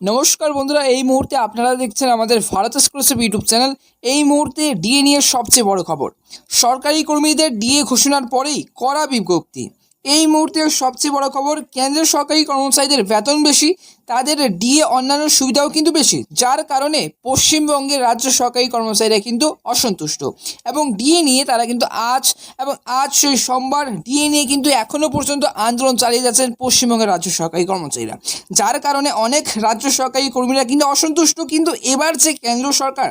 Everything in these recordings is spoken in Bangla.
নমস্কার বন্ধুরা, এই মুহূর্তে আপনারা দেখছেন আমাদের ভারত এক্সক্লুসিভ ইউটিউব চ্যানেল। এই মুহূর্তে ডিএ নিয়ে সবচেয়ে বড় খবর। সরকারি কর্মীদের ডিএ ঘোষণার পরেই করা বিজ্ঞপ্তি। এই মুহূর্তে সবচেয়ে বড় খবর, কেন্দ্রের সরকারি কর্মচারীদের বেতন বেশি, তাদের ডিএ অন্যান্য সুবিধাও কিন্তু বেশি, যার কারণে পশ্চিমবঙ্গের রাজ্য সরকারি কর্মচারীরা কিন্তু অসন্তুষ্ট। এবং ডিএ নিয়ে তারা কিন্তু আজ এবং আজ সেই সোমবার ডিএ নিয়ে কিন্তু এখনও পর্যন্ত আন্দোলন চালিয়ে যাচ্ছেন পশ্চিমবঙ্গের রাজ্য সরকারি কর্মচারীরা। যার কারণে অনেক রাজ্য সরকারি কর্মীরা কিন্তু অসন্তুষ্ট, কিন্তু এবার যে কেন্দ্র সরকার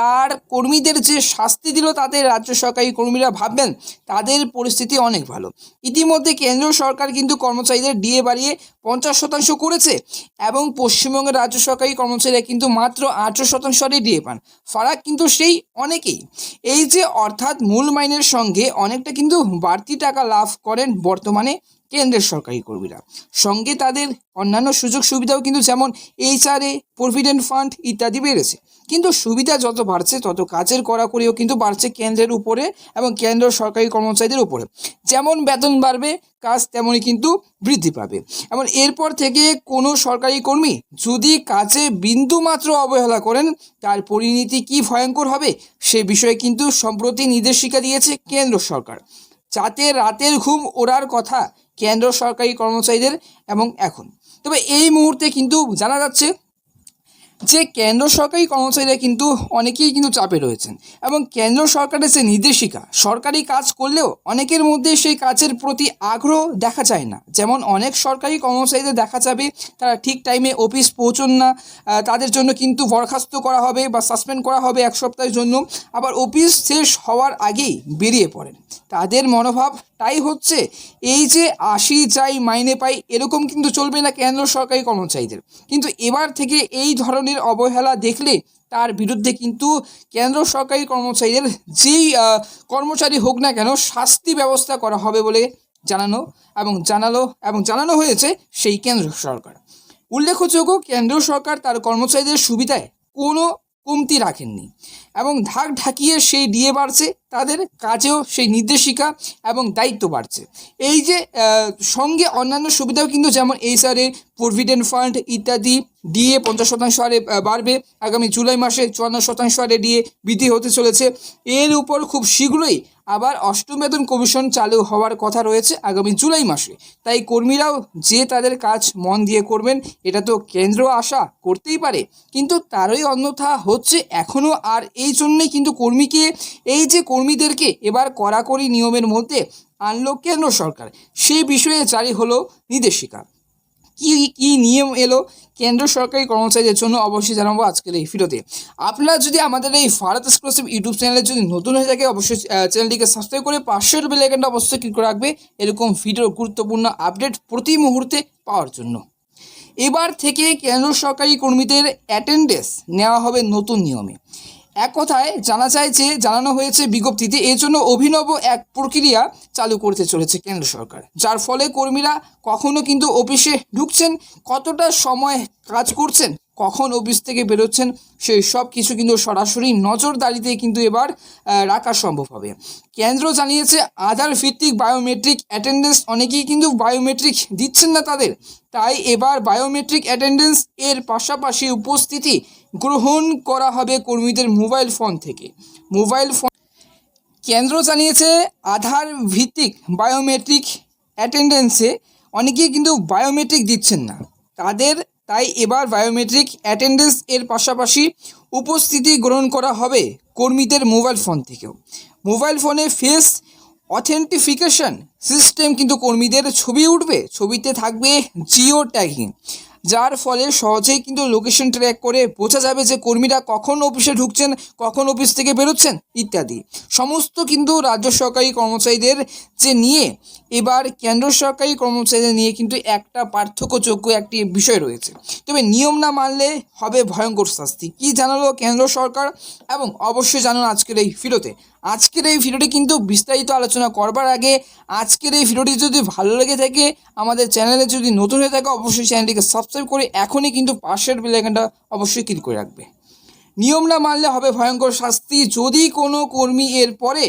তার কর্মীদের যে শাস্তি দিল তাতে রাজ্য সরকারি কর্মীরা ভাববেন তাদের পরিস্থিতি অনেক ভালো। ইতিমধ্যে কেন্দ্র সরকার কিন্তু কর্মচারীদের ডিএ বাড়িয়ে পঞ্চাশ শতাংশ করেছে এবং পশ্চিমবঙ্গের রাজ্য সরকারি কর্মচারীরা কিন্তু মাত্র আঠেরো শতাংশ ডিএ পান। ফারাক কিন্তু সেই অনেকেই। এই যে অর্থাৎ মূল মাইনের সঙ্গে অনেকটা কিন্তু বাড়তি টাকা লাভ করেন বর্তমানে কেন্দ্রের সরকারি কর্মীরা। সঙ্গে তাদের অন্যান্য সুযোগ সুবিধাও কিন্তু যেমন এইচআরএ, প্রভিডেন্ট ফান্ড ইত্যাদি বেড়েছে। কিন্তু সুবিধা যত বাড়ছে, তত কাজের কড়াকড়িও কিন্তু বাড়ছে কেন্দ্রের উপরে এবং কেন্দ্র সরকারি কর্মচারীদের উপরে। যেমন বেতন বাড়বে, কাজ তেমনই কিন্তু বৃদ্ধি পাবে। এবং এরপর থেকে কোনো সরকারি কর্মী যদি কাজে বিন্দু মাত্র অবহেলা করেন, তার পরিণতি কি ভয়ঙ্কর হবে? সে বিষয়ে কিন্তু সম্প্রতি নির্দেশিকা দিয়েছে কেন্দ্র সরকার। যাতে রাতের ঘুম ওড়ার কথা কেন্দ্র সরকারি কর্মচারীদের এবং এখন। তবে এই মুহূর্তে কিন্তু জানা যাচ্ছে যে কেন্দ্র সরকারি কর্মচারীরা কিন্তু অনেকেই কিন্তু চাপে রয়েছেন এবং কেন্দ্র সরকারের যে নির্দেশিকা, সরকারি কাজ করলেও অনেকের মধ্যে সেই কাজের প্রতি আগ্রহ দেখা যায় না। যেমন অনেক সরকারি কর্মচারীদের দেখা যাবে তারা ঠিক টাইমে অফিস পৌঁছন না তাদের জন্য কিন্তু বরখাস্ত করা হবে বা সাসপেন্ড করা হবে এক সপ্তাহের জন্য। আবার অফিস শেষ হওয়ার আগেই বেরিয়ে পড়েন। তাদের মনোভাব তাই হচ্ছে এই যে আসি চাই মাইনে পাই, এরকম কিন্তু চলবে না কেন্দ্র সরকারি কর্মচারীদের। কিন্তু এবার থেকে এই ধরনের অবহেলা দেখলে তার বিরুদ্ধে কিন্তু কেন্দ্র সরকারি কর্মচারীদের যেই কর্মচারী হোক না কেন শাস্তি ব্যবস্থা করা হবে বলে জানানো এবং জানালো এবং জানানো হয়েছে সেই কেন্দ্র সরকার। উল্লেখযোগ্য কেন্দ্র সরকার তার কর্মচারীদের সুবিধায় কোনো কমতি রাখেননি এবং ঢাক ঢাকিয়ে সেই ডিএ বাড়ছে, তাদের কাজেও সেই নির্দেশিকা এবং দায়িত্ব বাড়ছে। এই যে সঙ্গে অন্যান্য সুবিধাও কিন্তু যেমন এইচআরএ প্রভিডেন্ট ফান্ড ইত্যাদি, ডিএ পঞ্চাশ শতাংশ হারে বাড়বে, আগামী জুলাই মাসে চুয়ান্ন শতাংশ হারে ডিএ বৃদ্ধি হতে চলেছে। এর উপর খুব শীঘ্রই আবার অষ্টম বেতন কমিশন চালু হওয়ার কথা রয়েছে আগামী জুলাই মাসে। তাই কর্মীরাও যে তাদের কাজ মন দিয়ে করবেন, এটা তো কেন্দ্র আশা করতেই পারে। কিন্তু তারই অন্যথা হচ্ছে এখনও আর এই জন্যেই কিন্তু কর্মীকে, এই যে কর্মীদেরকে এবার কড়াকড়ি নিয়মের মধ্যে আনলো কেন্দ্র সরকার সেই বিষয়ে জারি হলো নির্দেশিকা। কি কি নিয়ম এলো? কেন্দ্র সরকারি কর্মচারীদের জন্য অবশ্যই জানাব আজকের এই ভিডিওতে। আপনারা যদি আমাদের এই ভারত এক্সক্লুসিভ ইউটিউব চ্যানেলে যদি নতুন হয়ে থাকে, অবশ্যই চ্যানেলটিকে সাবস্ক্রাইব করে পাশের বেল আইকনটা অবশ্যই ক্লিক করে রাখবে। এরকম ভিডিওর গুরুত্বপূর্ণ আপডেট প্রতি মুহূর্তে পাওয়ার জন্য। এবার থেকে কেন্দ্র সরকারি কর্মীদের অ্যাটেন্ডেন্স নেওয়া হবে নতুন নিয়মে। এক কথায় জানা যায় যে জানানো হয়েছে বিজ্ঞপ্তিতে এর জন্য অভিনব এক প্রক্রিয়া চালু করতে চলেছে কেন্দ্র সরকার। যার ফলে কর্মীরা কখনো কিন্তু অফিসে ঢুকছেন, কতটা সময় কাজ করছেন, কখন অফিস থেকে বেরোচ্ছেন, সেই সব কিছু কিন্তু সরাসরি নজরদারিতে কিন্তু এবার রাখা সম্ভব হবে। কেন্দ্র জানিয়েছে আধার ভিত্তিক বায়োমেট্রিক অ্যাটেন্ডেন্স অনেকেই কিন্তু বায়োমেট্রিক দিচ্ছেন না তাদের। তাই এবার বায়োমেট্রিক অ্যাটেন্ডেন্স এর পাশাপাশি উপস্থিতি গ্রহণ করা হবে কর্মীদের মোবাইল ফোন থেকে। মোবাইল ফোন কেন্দ্র জানিয়েছে, আধার ভিত্তিক বায়োমেট্রিক অ্যাটেন্ডেন্সে অনেকেই কিন্তু বায়োমেট্রিক দিচ্ছেন না। তাদের তাই এবার বায়োমেট্রিক অ্যাটেন্ডেন্স এর পাশাপাশি উপস্থিতি গ্রহণ করা হবে কর্মীদের মোবাইল ফোন থেকেও। মোবাইল ফোনে ফেস অথেন্টিফিকেশন সিস্টেম কিন্তু কর্মীদের ছবি উঠবে। ছবিতে থাকবে জিও ট্যাগিং। যার ফলে সহজেই কিন্তু লোকেশন ট্র্যাক করে বোঝা যাবে যে কর্মীরা কখন অফিসে ঢুকছেন, কখন অফিস থেকে বেরোচ্ছেন ইত্যাদি। সমস্ত কিন্তু রাজ্য সরকারি কর্মচারীদের যে নিয়ে, এবার কেন্দ্র সরকারি কর্মচারীদের নিয়ে কিন্তু একটা পার্থক্যযোগ্য একটি বিষয় রয়েছে। তবে নিয়ম না মানলে হবে ভয়ঙ্কর শাস্তি। কি জানালো কেন্দ্র সরকার? এবং অবশ্যই জানুন আজকের এই ভিডিওতে আজকের এই ভিডিওটি কিন্তু বিস্তারিত আলোচনা করবার আগে আজকের এই ভিডিওটি যদি ভালো লেগে থাকে, আমাদের চ্যানেলে যদি নতুন হয়ে থাকে, অবশ্যই চ্যানেলটিকে সাবস্ক্রাইব করে এখনই কিন্তু পাশের বেলাইকানটা অবশ্যই ক্লিক করে রাখবে। নিয়ম না মানলে হবে ভয়ঙ্কর শাস্তি। যদি কোনো কর্মী এর পরে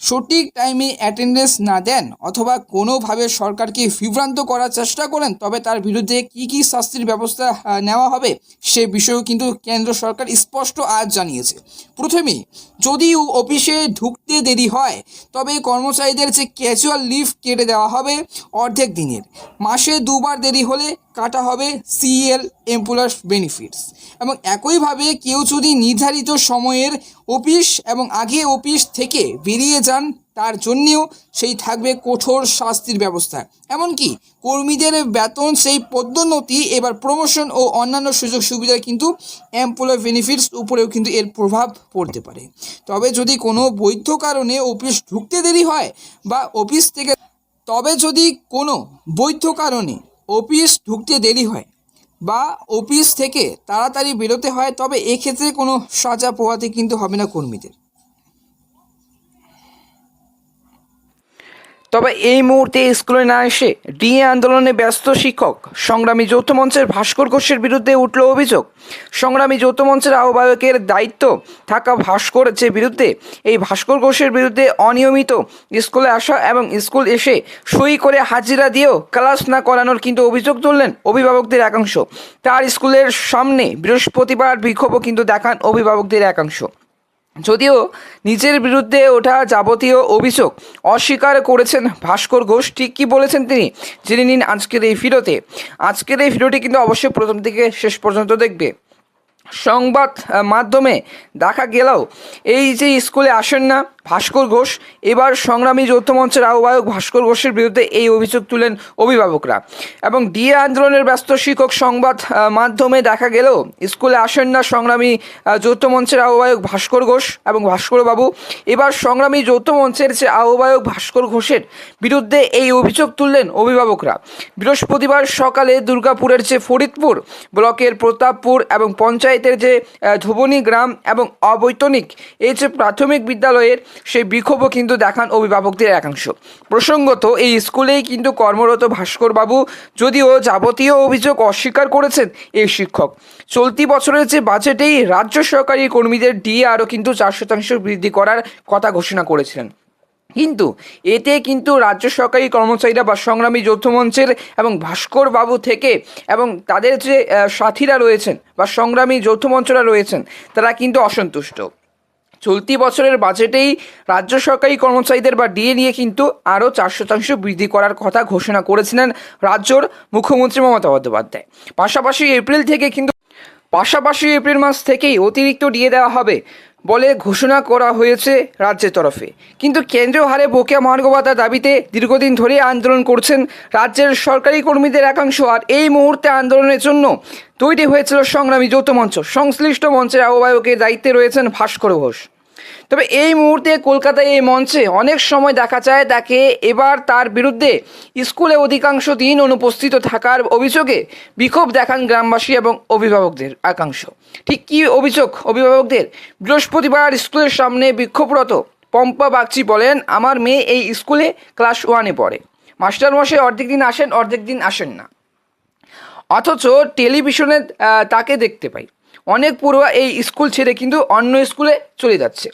সঠিক টাইমে অ্যাটেন্ডেন্স না দেন অথবা কোনোভাবে সরকারকে বিভ্রান্ত করার চেষ্টা করেন, তবে তার বিরুদ্ধে কী কী শাস্তির ব্যবস্থা নেওয়া হবে সে বিষয়েও কিন্তু কেন্দ্র সরকার স্পষ্ট আজ জানিয়েছে। প্রথমেই যদি অফিসে ঢুকতে দেরি হয়, তবে কর্মচারীদের যে ক্যাজুয়াল লিভ কেটে দেওয়া হবে অর্ধেক দিনের। মাসে দুবার দেরি হলে কাটা হবে সিএল এমপ্লয়ার্স বেনিফিটস এবং একইভাবে কেউ যদি নির্ধারিত সময়ের অফিস এবং আগে অফিস থেকে বেরিয়ে যান তার জন্যেও সেই থাকবে কঠোর শাস্তির ব্যবস্থা। এমনকি কর্মীদের বেতন, সেই পদোন্নতি এবার প্রমোশন ও অন্যান্য সুযোগ সুবিধা কিন্তু এমপ্লয় বেনিফিটস উপরেও কিন্তু এর প্রভাব পড়তে পারে। তবে যদি কোনো বৈধ কারণে অফিস ঢুকতে দেরি হয় বা অফিস থেকে, তবে যদি কোনো বৈধ কারণে অফিস ঢুকতে দেরি হয় বা অফিস থেকে তাড়াতাড়ি বেরোতে হয়, তবে এক্ষেত্রে কোনো সাজা পোহাতে কিন্তু হবে না কর্মীদের। তবে এই মুহূর্তে স্কুলে না এসে ডিএ আন্দোলনে ব্যস্ত শিক্ষক সংগ্রামী যৌথ মঞ্চের ভাস্কর ঘোষের বিরুদ্ধে উঠল অভিযোগ। সংগ্রামী যৌথ মঞ্চের আহ্বায়কের দায়িত্ব থাকা ভাস্কর যে বিরুদ্ধে, এই ভাস্কর ঘোষের বিরুদ্ধে অনিয়মিত স্কুলে আসা এবং স্কুল এসে সই করে হাজিরা দিয়েও ক্লাস না করানোর কিন্তু অভিযোগ তুললেন অভিভাবকদের একাংশ। তার স্কুলের সামনে বৃহস্পতিবার বিক্ষোভও কিন্তু দেখান অভিভাবকদের একাংশ। যদিও নিজের বিরুদ্ধে ওঠা যাবতীয় অভিযোগ অস্বীকার করেছেন ভাস্কর ঘোষ, ঠিক কী বলেছেন তিনি জেনে নিন আজকের এই ভিডিওতে। আজকের এই ভিডিওটি কিন্তু অবশ্যই প্রথম থেকে শেষ পর্যন্ত দেখবে। সংবাদ মাধ্যমে দেখা গেলেও এই যে স্কুলে আসেন না ভাস্কর ঘোষ। এবার সংগ্রামী যৌথ মঞ্চের আহ্বায়ক ভাস্কর ঘোষের বিরুদ্ধে এই অভিযোগ তুলেন অভিভাবকরা। এবং ডিএ আন্দোলনের ব্যস্ত শিক্ষক সংবাদ মাধ্যমে দেখা গেলেও স্কুলে আসেন না সংগ্রামী যৌথ মঞ্চের আহ্বায়ক ভাস্কর ঘোষ এবং ভাস্কর বাবু এবার সংগ্রামী যৌথ মঞ্চের যে আহ্বায়ক ভাস্কর ঘোষের বিরুদ্ধে এই অভিযোগ তুললেন অভিভাবকরা। বৃহস্পতিবার সকালে দুর্গাপুরের যে ফরিদপুর ব্লকের প্রতাপপুর এবং পঞ্চায়েতের যে ধুবনী গ্রাম এবং অবৈতনিক, এই যে প্রাথমিক বিদ্যালয়ের সেই বিক্ষোভও কিন্তু দেখান অভিভাবকদের একাংশ। প্রসঙ্গত, এই স্কুলেই কিন্তু কর্মরত ভাস্কর বাবু যদিও যাবতীয় অভিযোগ অস্বীকার করেছেন এই শিক্ষক। চলতি বছরের যে বাজেটেই রাজ্য সরকারি কর্মীদের ডিএ আরও কিন্তু চার শতাংশ বৃদ্ধি করার কথা ঘোষণা করেছিলেন। কিন্তু এতে কিন্তু রাজ্য সরকারি কর্মচারীরা বা সংগ্রামী যৌথ মঞ্চের এবং ভাস্কর বাবু থেকে এবং তাদের যে সাথীরা রয়েছেন বা সংগ্রামী যৌথ মঞ্চরা রয়েছেন, তারা কিন্তু অসন্তুষ্ট। চলতি বছরের বাজেটেই রাজ্য সরকারি কর্মচারীদের বা ডিএ নিয়ে কিন্তু আরও চার শতাংশ বৃদ্ধি করার কথা ঘোষণা করেছিলেন রাজ্যর মুখ্যমন্ত্রী মমতা বন্দ্যোপাধ্যায়। পাশাপাশি এপ্রিল থেকে কিন্তু পাশাপাশি এপ্রিল মাস থেকেই অতিরিক্ত ডিএ দেওয়া হবে। বলে ঘোষণা করা হয়েছে রাজ্যের তরফে। কিন্তু কেন্দ্রীয় হারে বকেয়া মহার্ঘ দাবিতে দীর্ঘদিন ধরে আন্দোলন করছেন রাজ্যের সরকারি কর্মীদের একাংশ। আর এই মুহূর্তে আন্দোলনের জন্য তৈরি হয়েছিল সংগ্রামী যৌথ মঞ্চ। সংশ্লিষ্ট মঞ্চের আহ্বায়কের দায়িত্বে রয়েছেন ভাস্কর ঘোষ। তবে এই মুহূর্তে কলকাতায় এই মঞ্চে অনেক সময় দেখা যায় তাকে এবার তার বিরুদ্ধে স্কুলে অধিকাংশ দিন অনুপস্থিত থাকার অভিযোগে বিক্ষোভ দেখান গ্রামবাসী এবং অভিভাবকদের একাংশ। ঠিক কী অভিযোগ? অভিভাবকদের? বৃহস্পতিবার স্কুলের সামনে বিক্ষোভরত পম্পা বাগচি বলেন, আমার মেয়ে এই স্কুলে ক্লাস ওয়ানে পড়ে। মাস্টারমশাই অর্ধেক দিন আসেন, অর্ধেক দিন আসেন না। অথচ টেলিভিশনে তাকে দেখতে পাই। অনেক পড়ুয়া এই স্কুল ছেড়ে কিন্তু অন্য স্কুলে চলে যাচ্ছে।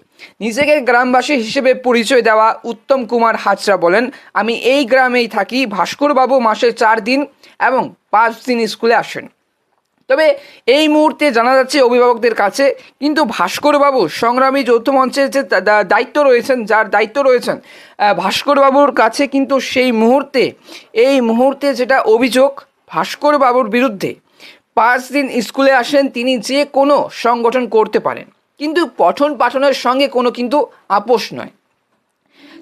নিজেকে গ্রামবাসী হিসেবে পরিচয় দেওয়া উত্তম কুমার হাজরা বলেন, আমি এই গ্রামেই থাকি, ভাস্করবাবু মাসে চার দিন এবং পাঁচ দিন স্কুলে আসেন। তবে এই মুহূর্তে জানা যাচ্ছে অভিভাবকদের কাছে, কিন্তু ভাস্করবাবু সংগ্রামী যৌথ মঞ্চের যে দায়িত্ব রয়েছেন, যার দায়িত্ব রয়েছেন ভাস্করবাবুর কাছে কিন্তু সেই মুহূর্তে, এই মুহূর্তে যেটা অভিযোগ, ভাস্করবাবুর বিরুদ্ধে পাঁচ দিন স্কুলে আসেন, তিনি যে কোনো সংগঠন করতে পারেন। কিন্তু পঠন পাঠনের সঙ্গে কোনো কিন্তু আপোষ নয়।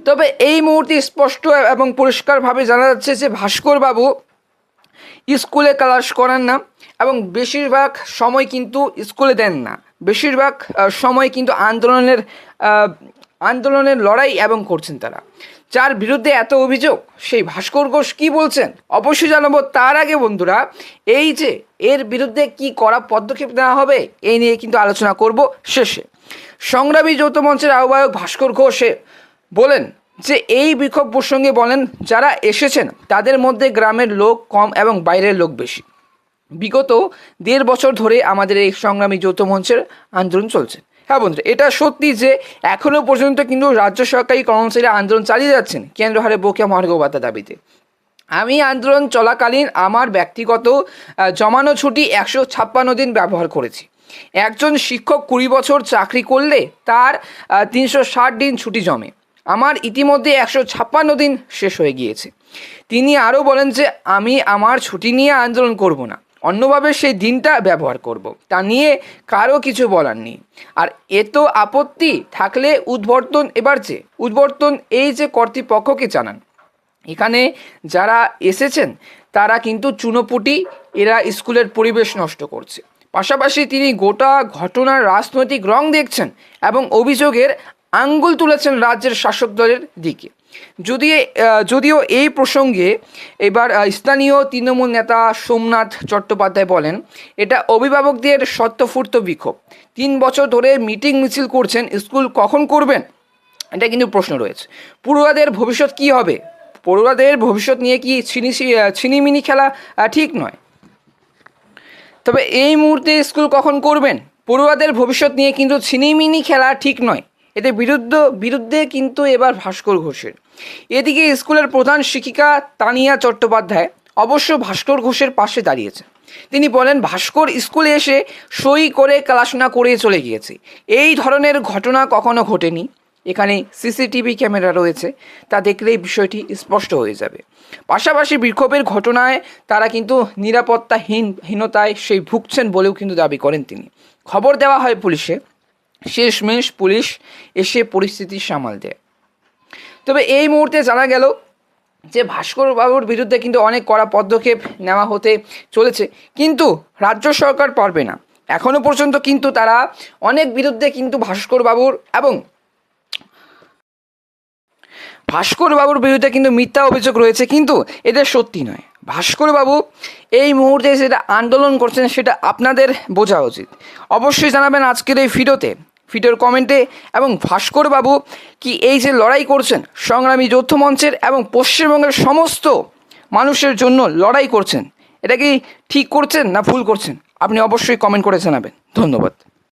তবে এই মুহূর্তে স্পষ্ট এবং পরিষ্কারভাবে জানা যাচ্ছে যে ভাস্করবাবু স্কুলে ক্লাস করান না এবং বেশিরভাগ সময় কিন্তু স্কুলে দেন না। বেশিরভাগ সময় কিন্তু আন্দোলনের আন্দোলনের লড়াই এবং করছেন তারা। যার বিরুদ্ধে এত অভিযোগ, সেই ভাস্কর ঘোষ কী বলছেন? অবশ্যই জানাব তার আগে বন্ধুরা, এই যে এর বিরুদ্ধে কি করা পদক্ষেপ নেওয়া হবে, এই নিয়ে কিন্তু আলোচনা করব শেষে। সংগ্রামী যৌথ মঞ্চের আহ্বায়ক ভাস্কর ঘোষে বলেন যে, এই বিক্ষোভ প্রসঙ্গে বলেন, যারা এসেছেন, তাদের মধ্যে গ্রামের লোক কম এবং বাইরের লোক বেশি। বিগত দেড় বছর ধরে আমাদের এই সংগ্রামী যৌথ মঞ্চের আন্দোলন চলছে। হ্যাঁ বন্ধুরা এটা সত্যি যে এখনও পর্যন্ত কিন্তু রাজ্য সরকারি কর্মচারী আন্দোলন চালিয়ে যাচ্ছেন কেন্দ্র হারে বকেয়া মহার্ঘ দাবিতে। আমি আন্দোলন চলাকালীন আমার ব্যক্তিগত জমানো ছুটি একশো ছাপ্পান্ন দিন ব্যবহার করেছি। একজন শিক্ষক কুড়ি বছর চাকরি করলে তার তিনশো ষাট দিন ছুটি জমে। আমার ইতিমধ্যে একশো ছাপ্পান্ন দিন শেষ হয়ে গিয়েছে। তিনি আরও বলেন যে, আমি আমার ছুটি নিয়ে আন্দোলন করব না। অন্যভাবে সেই দিনটা ব্যবহার করব। তা নিয়ে কারও কিছু বলার নেই। আর এত আপত্তি থাকলে উদ্বর্তন এবার যে, উদ্বর্তন এই যে কর্তৃপক্ষকে জানান। এখানে যারা এসেছেন, তারা কিন্তু চুনোপুটি, এরা স্কুলের পরিবেশ নষ্ট করছে। পাশাপাশি তিনি গোটা ঘটনার রাজনৈতিক রং দেখছেন এবং অভিযোগের আঙ্গুল তুলেছেন রাজ্যের শাসক দলের দিকে। যদি যদিও এই প্রসঙ্গে এবার স্থানীয় তৃণমূল নেতা সোমনাথ চট্টোপাধ্যায় বলেন, এটা অভিভাবকদের সত্যফূর্ত বিক্ষোভ। তিন বছর ধরে মিটিং মিছিল করছেন, স্কুল কখন করবেন? এটা কিন্তু প্রশ্ন রয়েছে। পড়ুয়াদের ভবিষ্যৎ কি হবে? পড়ুয়াদের ভবিষ্যৎ নিয়ে কি ছিনি ছিনিমিনি খেলা ঠিক নয়। তবে এই মুহূর্তে স্কুল কখন করবেন? পড়ুয়াদের ভবিষ্যৎ নিয়ে কিন্তু ছিনিমিনি খেলা ঠিক নয়। এতে বিরুদ্ধ, বিরুদ্ধে কিন্তু এবার ভাস্কর ঘোষের। এদিকে স্কুলের প্রধান শিক্ষিকা তানিয়া চট্টোপাধ্যায় অবশ্য ভাস্কর ঘোষের পাশে দাঁড়িয়েছে। তিনি বলেন, ভাস্কর স্কুলে এসে সই করে ক্লাস না করে চলে গিয়েছে। এই ধরনের ঘটনা কখনো ঘটেনি। এখানে সিসিটিভি ক্যামেরা রয়েছে। তা দেখলেই বিষয়টি স্পষ্ট হয়ে যাবে। পাশাপাশি বিক্ষোভের ঘটনায় তারা কিন্তু নিরাপত্তাহীন, হীনতায় সেই ভুগছেন বলেও কিন্তু দাবি করেন তিনি। খবর দেওয়া হয় পুলিশে। শেষমেশ পুলিশ এসে পরিস্থিতি সামাল দেয়। তবে এই মুহূর্তে জানা গেল যে ভাস্কর বাবুর বিরুদ্ধে কিন্তু অনেক কড়া পদক্ষেপ নেওয়া হতে চলেছে। কিন্তু রাজ্য সরকার পারবে না। এখনও পর্যন্ত কিন্তু তারা অনেক বিরুদ্ধে কিন্তু ভাস্কর বাবুর এবং ভাস্কর বাবুর বিরুদ্ধে কিন্তু মিথ্যা অভিযোগ রয়েছে, কিন্তু এটা সত্যি নয়। ভাস্কর বাবু এই মুহূর্তে যেটা আন্দোলন করছেন সেটা আপনাদের বোঝা উচিত। অবশ্যই জানাবেন আজকের এই ভিডিওতে। ভিডিওর কমেন্টে এবং ভাস্করবাবু কি এই যে লড়াই করছেন সংগ্রামী যৌথ মঞ্চের এবং পশ্চিমবঙ্গের সমস্ত মানুষের জন্য লড়াই করছেন, এটা কি ঠিক করছেন না ভুল করছেন? আপনি অবশ্যই কমেন্ট করে জানাবেন। ধন্যবাদ।